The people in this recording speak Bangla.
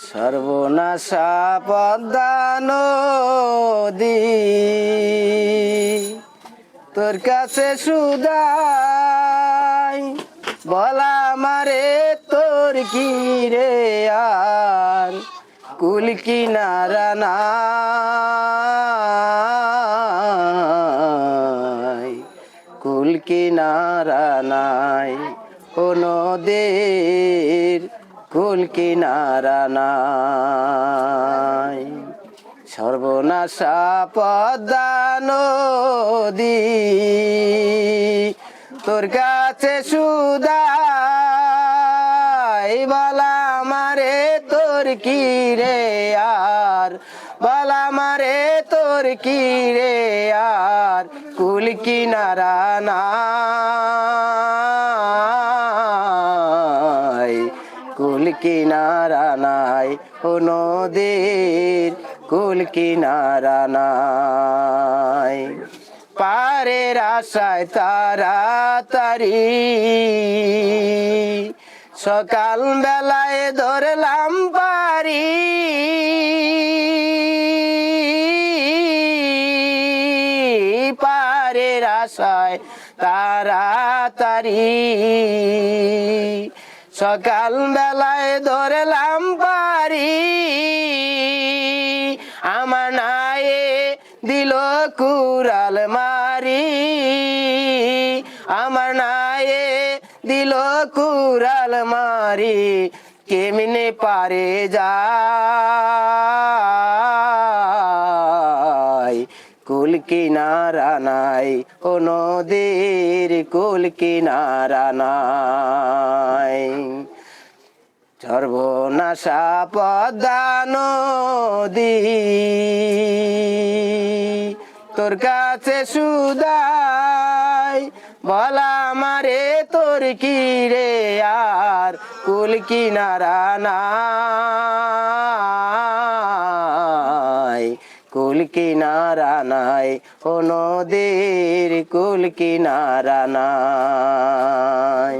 সর্বনাশা পদ্মা নদী তোর কাছে সুদাই, বলা মারে তোর কি রে আর? কুল কিনারা নাই, কুল কিনারা নাই ও নদীর কুল কিনারা নাই। সর্বনাশা পদ্মা নদী, তোর কাছে সুদাই বালা মারে তোর কি রে আর? বালা মারে তোর কি রে আর? কুল কিনারা নাই। কুল কিনারা নাই, ও নদীর কুল কিনারা নাই। পারের আশায় তাড়াতাড়ি সকাল বেলায় ধরলাম পারি পারে পারের আশায় তাড়াতাড়ি সকাল বেলায় ধরলাম পারি আমার নায়ে দিল কুরাল মারি। আমার নায়ে দিল কুরাল মারি। কেমনে পারে যায় কুল কিনারা নাই, ও নদীর কুল কিনারা নাই। সর্বনাশা পদ্মা নদী, তোর কাছে সুদাই বলা মারে তোর কি রে আর কুল কিনারা নাই। কুল কিনারা নাই ও নদীর কুল কিনারা নাই।